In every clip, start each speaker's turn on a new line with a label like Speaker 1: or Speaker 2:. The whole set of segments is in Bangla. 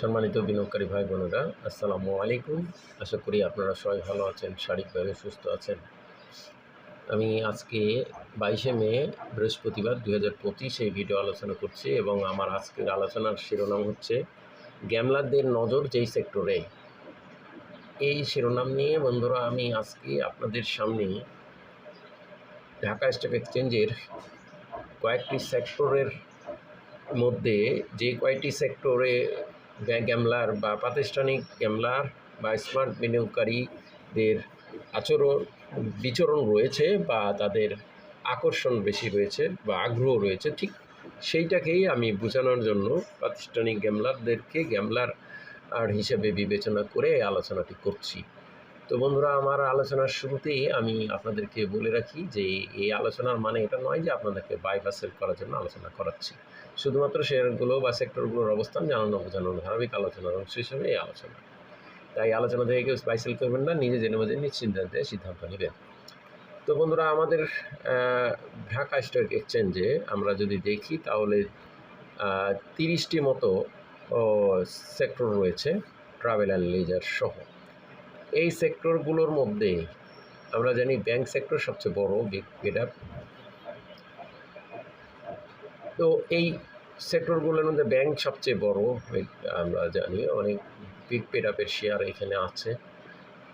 Speaker 1: সম্মানিত বিনিয়োগকারী ভাই বোনেরা, আসসালামু আলাইকুম। আশা করি আপনারা সবাই ভালো আছেন শারীরিকভাবে সুস্থ আছেন। আমি আজকে বাইশে মে, বৃহস্পতিবার দু হাজার পঁচিশে ভিডিও আলোচনা করছি এবং আমার আজকের আলোচনার শিরোনাম হচ্ছে, গ্যামলারদের নজর যেই সেক্টরে। এই শিরোনাম নিয়ে বন্ধুরা, আমি আজকে আপনাদের সামনে ঢাকা স্টক এক্সচেঞ্জের কয়েকটি সেক্টরের মধ্যে যে কয়েকটি সেক্টরে গ্যামলার বা প্রাতিষ্ঠানিক গ্যামলার বা স্মার্ট বিনিয়োগকারীদের আচরণ, বিচরণ রয়েছে বা তাদের আকর্ষণ বেশি রয়েছে বা আগ্রহ রয়েছে, ঠিক সেইটাকেই আমি বোঝানোর জন্য প্রাতিষ্ঠানিক গ্যামলারদেরকে গ্যামলার আর হিসেবে বিবেচনা করে আলোচনাটি করছি। তো বন্ধুরা, আমার আলোচনার শুরুতেই আমি আপনাদেরকে বলে রাখি যে এই আলোচনার মানে এটা নয় যে আপনাদেরকে বাই বা সেল করার জন্য আলোচনা করাচ্ছি। শুধুমাত্র শেয়ারগুলো বা সেক্টরগুলোর অবস্থান জানানো, বোঝানোর ধারাবাহিক আলোচনার অংশ হিসেবে এই আলোচনা। তাই আলোচনা থেকে কেউ স্পাইসেল করবেন না, নিজে জেনে বুঝে নিশ্চিন্তে সিদ্ধান্ত নেবেন। তো বন্ধুরা, আমাদের ঢাকা স্টক এক্সচেঞ্জে আমরা যদি দেখি তাহলে তিরিশটি মতো সেক্টর রয়েছে ট্রাভেল অ্যান্ড লেজার সহ। এই সেক্টরগুলোর মধ্যে আমরা জানি ব্যাংক সেক্টর সবচেয়ে বড় বিগ পেড তো এই সেক্টরগুলোর মধ্যে ব্যাংক সবচেয়ে বড় আমরা জানি, অনেক বিগ পেড আপের শেয়ার এখানে আছে।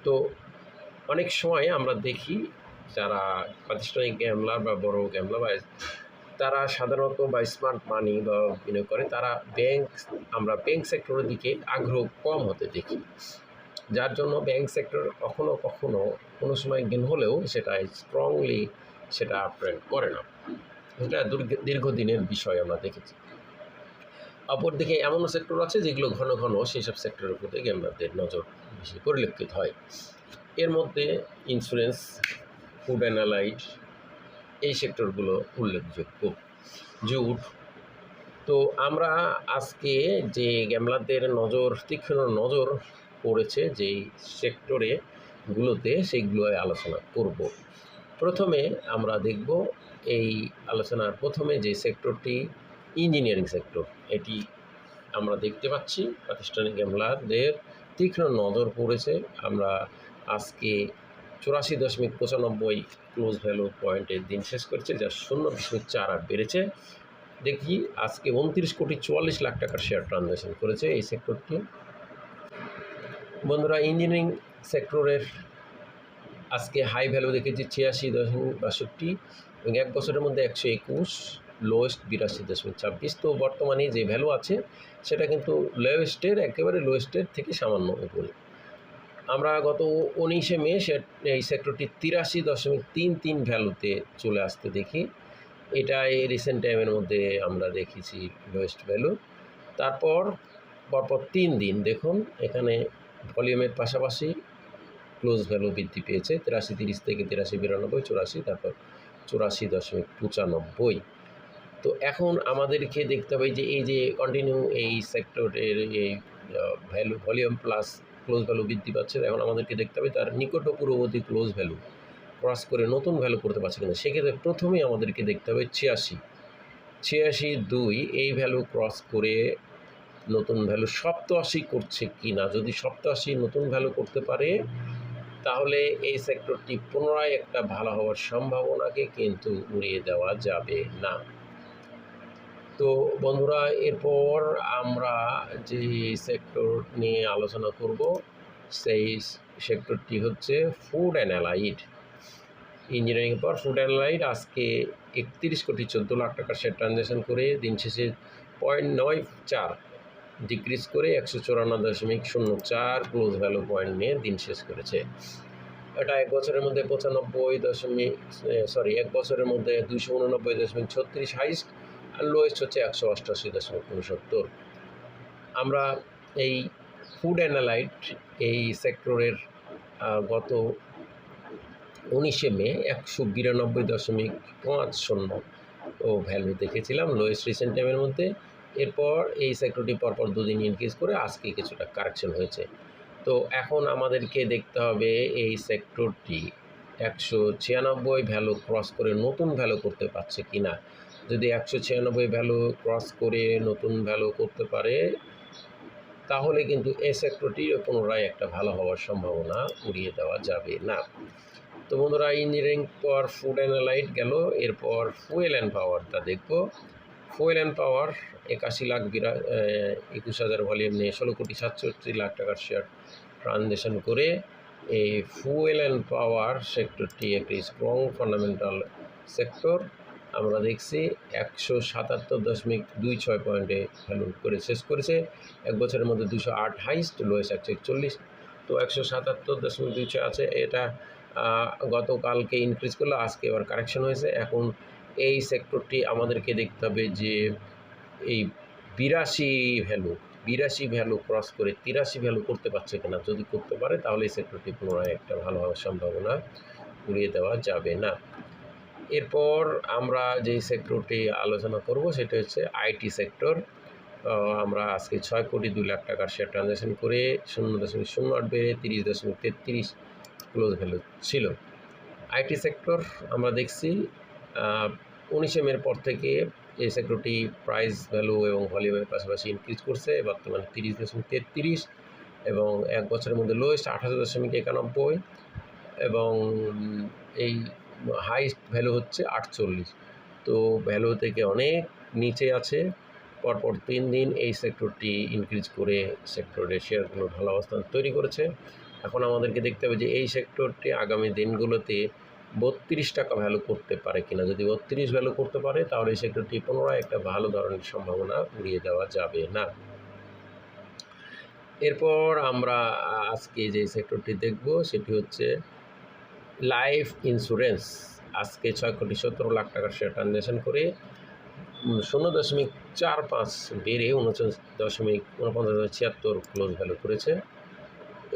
Speaker 1: তো অনেক সময় আমরা দেখি যারা প্রাতিষ্ঠানিক গ্যামলার বা বড় গ্যামলার বা তারা সাধারণত বা স্মার্ট মানি বা বিনিয়োগ করে, তারা ব্যাংক আমরা ব্যাংক সেক্টরের দিকে আগ্রহ কম হতে দেখি। যার জন্য ব্যাংক সেক্টর কখনো কখনো কোনো সময় গেন হলেও সেটা স্ট্রংলি সেটা আপগ্রেড করে না। এটা দীর্ঘদিনের বিষয় আমরা দেখেছি। অপরদিকে এমনও সেক্টর আছে যেগুলো ঘন ঘন সেই সব সেক্টরের প্রতি গেমবারদের নজর বেশি পরিলক্ষিত হয়। এর মধ্যে ইন্স্যুরেন্স ফুড অ্যানালাইট এই সেক্টরগুলো উল্লেখযোগ্য। জুট। তো আমরা আজকে যে গ্যামলারদের নজর, তীক্ষ্ণ নজর পড়েছে যেই সেক্টরে গুলোতে সেইগুলো আলোচনা করব। প্রথমে আমরা দেখব এই আলোচনার প্রথমে যে সেক্টরটি, ইঞ্জিনিয়ারিং সেক্টর, এটি আমরা দেখতে পাচ্ছি। প্রাতিষ্ঠানিক গ্যামলারদের তীক্ষ্ণ নজর পড়েছে। আমরা আজকে চুরাশি দশমিক পঁচানব্বই ক্লোজ ভ্যালু পয়েন্টের দিন শেষ করেছে, যা শূন্য দশমিক চার আট বেড়েছে। দেখি, আজকে উনত্রিশ কোটি চুয়াল্লিশ লাখ টাকার শেয়ার ট্রানজ্যাকশন করেছে এই সেক্টরটি। বন্ধুরা, ইঞ্জিনিয়ারিং সেক্টরের আজকে হাই ভ্যালু দেখেছি ছিয়াশি দশমিক বাষট্টি এবং এক বছরের মধ্যে একশো একুশ লোয়েস্ট বিরাশি দশমিক ছাব্বিশ। তো বর্তমানে যে ভ্যালু আছে, সেটা কিন্তু লোয়েস্টের একেবারে লোয়েস্টের থেকে সামান্য উপরে। আমরা গত উনিশে মে এই সেক্টরটি তিরাশি দশমিক তিন তিন ভ্যালুতে চলে আসতে দেখি। এটা এই রিসেন্ট টাইমের মধ্যে আমরা দেখেছি লোয়েস্ট ভ্যালু তারপর, পরপর তিন দিন দেখুন, এখানে ভলিউমের পাশাপাশি ক্লোজ ভ্যালু বৃদ্ধি পেয়েছে, তিরাশি তিরিশ থেকে তিরাশি বিরানব্বই, চুরাশি, তারপর চুরাশি দশমিক পঁচানব্বই। তো এখন আমাদেরকে দেখতে হবে যে এই যে কন্টিনিউ এই সেক্টরের এই value volume plus close value বৃদ্ধি পাচ্ছে, এখন আমাদেরকে দেখতে হবে তার নিকট পূর্ববর্তী ক্লোজ ভ্যালু ক্রস করে নতুন ভ্যালু করতে পারছে কিনা। সেক্ষেত্রে প্রথমেই আমাদেরকে দেখতে হবে ছিয়াশি। ছিয়াশি দুই, এই ভ্যালু ক্রস করে নতুন ভ্যালু সপ্তআশি করছে কি না যদি সপ্তআশি নতুন ভ্যালু করতে পারে তাহলে এই সেক্টরটি পুনরায় একটা ভালো হওয়ার সম্ভাবনাকে কিন্তু উড়িয়ে দেওয়া যাবে না। তো বন্ধুরা, এরপর আমরা যে সেক্টর নিয়ে আলোচনা করব, সেই সেক্টরটি হচ্ছে ফুড অ্যান্ড অ্যালাইড ইঞ্জিনিয়ারিং পর। ফুড অ্যান্ড অ্যালাইড আজকে একত্রিশ কোটি চোদ্দ লাখ টাকার শেয়ার ট্রানজ্যাকশন করে দিন শেষে পয়েন্ট নয় চার ডিক্রিজ করে একশো চুরান্ন দশমিক শূন্য চার ক্লোজ ভ্যালু পয়েন্ট নিয়ে দিন শেষ করেছে। এটা এক বছরের মধ্যে পঁচানব্বই দশমিক সরি এক বছরের মধ্যে দুইশো উননব্বই দশমিক ছত্রিশ হাইস্ট আর লোয়েস্ট হচ্ছে একশো অষ্টাশি দশমিক উনসত্তর। আমরা এই ফুড অ্যানালাইট এই সেক্টরের গত উনিশে মে একশো বিরানব্বই দশমিক পাঁচ শূন্য ও ভ্যালু দেখেছিলাম। লোয়েস্ট রিসেন্ট টাইমের মধ্যে এরপর এই সেক্টরটি পরপর দুদিন ইনক্রিজ করে আজকে কিছুটা কারেকশন হয়েছে। তো এখন আমাদেরকে দেখতে হবে এই সেক্টরটি একশো ছিয়ানব্বই ভ্যালু ক্রস করে নতুন ভ্যালু করতে পারছে কি না যদি একশো ছিয়ানব্বই ভ্যালু ক্রস করে নতুন ভ্যালু করতে পারে, তাহলে কিন্তু এই সেক্টরটি পুনরায় একটা ভালো হওয়ার সম্ভাবনা উড়িয়ে দেওয়া যাবে না। তো বন্ধুরা ইঞ্জিনিয়ারিং পর ফুড অ্যান্ড লাইট গেল, এরপর ফুয়েল অ্যান্ড পাওয়ারটা দেখব। ফুয়েল অ্যান্ড পাওয়ার একাশি লাখ বিরা একুশ হাজার ভলিউম নিয়ে ষোলো কোটি সাতষট্টি লাখ টাকার শেয়ার ট্রানজেকশন করে এই ফুয়েল অ্যান্ড পাওয়ার সেক্টরটি একটি স্ট্রং ফান্ডামেন্টাল সেক্টর আমরা দেখছি একশো সাতাত্তর দশমিক দুই ছয় পয়েন্টে ভ্যালু করে শেষ করেছে। এক বছরের মধ্যে দুশো আট হাইস্ট লোয়েস্ট একশো একচল্লিশ তো একশো সাতাত্তর দশমিক দুই ছয় আছে। এটা গতকালকে ইনক্রিজ করল, আজকে এবার কারেকশন হয়েছে। এখন এই সেক্টরটি আমাদেরকে দেখতে হবে যে এই বিরাশি ভ্যালু বিরাশি ভ্যালু ক্রস করে তিরাশি ভ্যালু করতে পারছে কিনা। যদি করতে পারে, তাহলে এই সেক্টরটি পুনরায় একটা ভালো হওয়ার সম্ভাবনা উড়িয়ে দেওয়া যাবে না। এরপর আমরা যেই সেক্টরটি আলোচনা করব, সেটা হচ্ছে আইটি সেক্টর আমরা আজকে ছয় কোটি দুই লাখ টাকার শেয়ার ট্রানজ্যাকশন করে শূন্য দশমিক শূন্য আট বেড়ে তিরিশ দশমিক তেত্রিশ ক্লোজ ভ্যালু ছিল। আইটি সেক্টর আমরা দেখছি উনিশে মের পর থেকে এই সেক্টরটি প্রাইস ভ্যালু এবং ভলিউমের পাশাপাশি ইনক্রিজ করছে, বর্তমানে তিরিশ দশমিক তেত্রিশ এবং এক বছরের মধ্যে লোয়েস্ট আঠারো দশমিক একানব্বই এবং এই হাইস্ট ভ্যালু হচ্ছে আটচল্লিশ। তো ভ্যালু থেকে অনেক নিচে আছে, পরপর তিন দিন এই সেক্টরটি ইনক্রিজ করে সেক্টরের শেয়ারগুলো ভালো অবস্থান তৈরি করেছে। এখন আমাদেরকে দেখতে হবে যে এই সেক্টরটি আগামী দিনগুলোতে বত্রিশ টাকা ভ্যালু করতে পারে কিনা। যদি বত্রিশ ভ্যালু করতে পারে, তাহলে সেক্টরটি পুনরায় একটা ভালো ধরনের সম্ভাবনা উড়িয়ে দেওয়া যাবে না। এরপর আমরা আজকে যে সেক্টরটি দেখব, সেটি হচ্ছে লাইফ ইন্স্যুরেন্স আজকে ছয় কোটি সতেরো লাখ টাকার শেয়ার ট্রানজ্যাকশন করে শূন্য দশমিক চার পাঁচ বেড়ে উনচল্লিশ দশমিক উনপঞ্চাশ ছিয়াত্তর ক্লোজ ভ্যালু করেছে।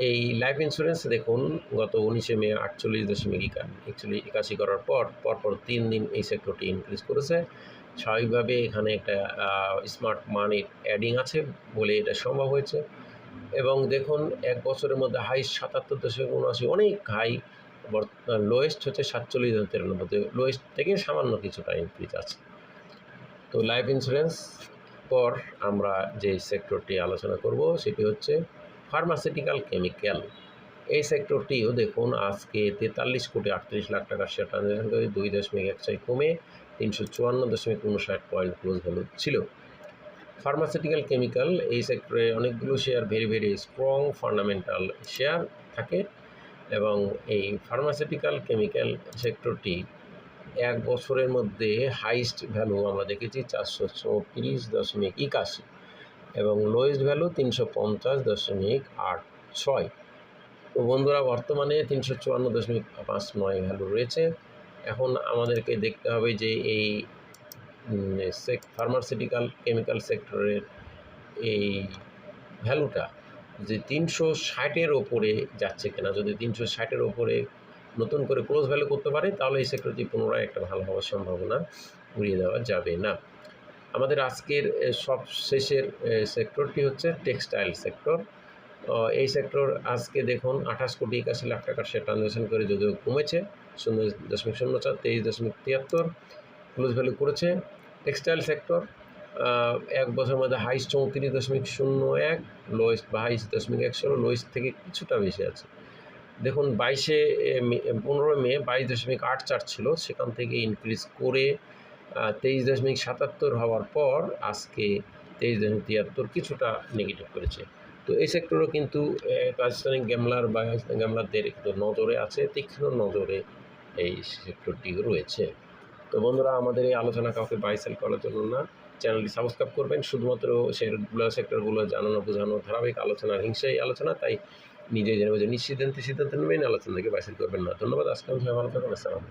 Speaker 1: এই লাইফ ইন্স্যুরেন্স দেখুন, গত উনিশে মে আটচল্লিশ দশমিক একা একচল্লিশ একাশি করার পর, পরপর তিন দিন এই সেক্টরটি ইনক্রিজ করেছে। স্বাভাবিকভাবে এখানে একটা স্মার্ট মানির অ্যাডিং আছে বলে এটা সম্ভব হয়েছে। এবং দেখুন, এক বছরের মধ্যে হাই সাতাত্তর দশমিক উনআশি, অনেক হাই লোয়েস্ট হচ্ছে সাতচল্লিশ তিরানব্বই লোয়েস্ট থেকে সামান্য কিছুটা ইনক্রিজ আছে। তো লাইফ ইন্স্যুরেন্স পর আমরা যে সেক্টরটি আলোচনা করব, সেটি হচ্ছে ফার্মাসিউটিক্যাল কেমিক্যাল এই সেক্টরটিও দেখুন আজকে তেতাল্লিশ কোটি আটত্রিশ লাখ টাকার শেয়ার ট্রানজ্যাকশন করে দুই দশমিক এক ছয় কমে তিনশো চুয়ান্ন দশমিক উনষাট পয়েন্ট ক্লোজ ভ্যালু ছিল। ফার্মাসিউটিক্যাল কেমিক্যাল এই সেক্টরে অনেকগুলো share very very strong fundamental share থাকে এবং এই ফার্মাসিউটিক্যাল কেমিক্যাল সেক্টরটি এক বছরের মধ্যে হাইস্ট ভ্যালু আমরা দেখেছি চারশো চৌত্রিশ দশমিক একাশি। এবং লোয়েস্ট ভ্যালু তিনশো পঞ্চাশ দশমিক আট ছয়। তো বন্ধুরা, বর্তমানে তিনশো চুয়ান্ন দশমিক পাঁচ নয় ভ্যালু রয়েছে। এখন আমাদেরকে দেখতে হবে যে এই ফার্মাসিউটিক্যাল কেমিক্যাল সেক্টরের এই ভ্যালুটা যে তিনশো ষাটের ওপরে যাচ্ছে কিনা। যদি তিনশো ষাটের ওপরে নতুন করে ক্লোজ ভ্যালু করতে পারে, তাহলে এই সেক্টরটি পুনরায় একটা ভালো হওয়ার সম্ভাবনা উড়িয়ে দেওয়া যাবে না। আমাদের আজকের সব শেষের সেক্টরটি হচ্ছে টেক্সটাইল সেক্টর এই সেক্টর আজকে দেখুন আঠাশ কোটি একাশি লাখ টাকার শেয়ার ট্রানজ্যাকশন করে যদিও কমেছে, শূন্য দশমিক শূন্য চার, তেইশ দশমিক তিয়াত্তর ক্লোজ ভ্যালু করেছে। টেক্সটাইল সেক্টর এক বছরের মধ্যে হাইস্ট চৌত্রিশ দশমিক শূন্য এক লোয়েস্ট বা হাইস্ট দশমিক একশো ষোলো লোয়েস্ট থেকে কিছুটা বেশি আছে। দেখুন বাইশে পনেরো মে বাইশ দশমিক আট চার ছিল, সেখান থেকে ইনক্রিজ করে তেইশ দশমিক সাতাত্তর হওয়ার পর আজকে তেইশ দশমিক তিয়াত্তর কিছুটা নেগেটিভ করেছে। তো এই সেক্টরও কিন্তু পাকিস্তানি গ্যামলার বা গ্যামলারদের একটু নজরে আছে, তীক্ষ্ণ নজরে এই সেক্টরটি রয়েছে। তো বন্ধুরা, আমাদের এই আলোচনা কাউকে বাইসেল করার জন্য না চ্যানেলটি সাবস্ক্রাইব করবেন। শুধুমাত্র শেয়ারগুলো সেক্টরগুলো জানানো, বোঝানো, ধারাবাহিক আলোচনার হিংসাই আলোচনা, তাই নিজে জেনে বুঝে নিশ্চিন্তে সিদ্ধান্ত নেবেন আলোচনা থেকে বাই সেল করবেন না। ধন্যবাদ আজকে ভালো থাকুন আসসালাম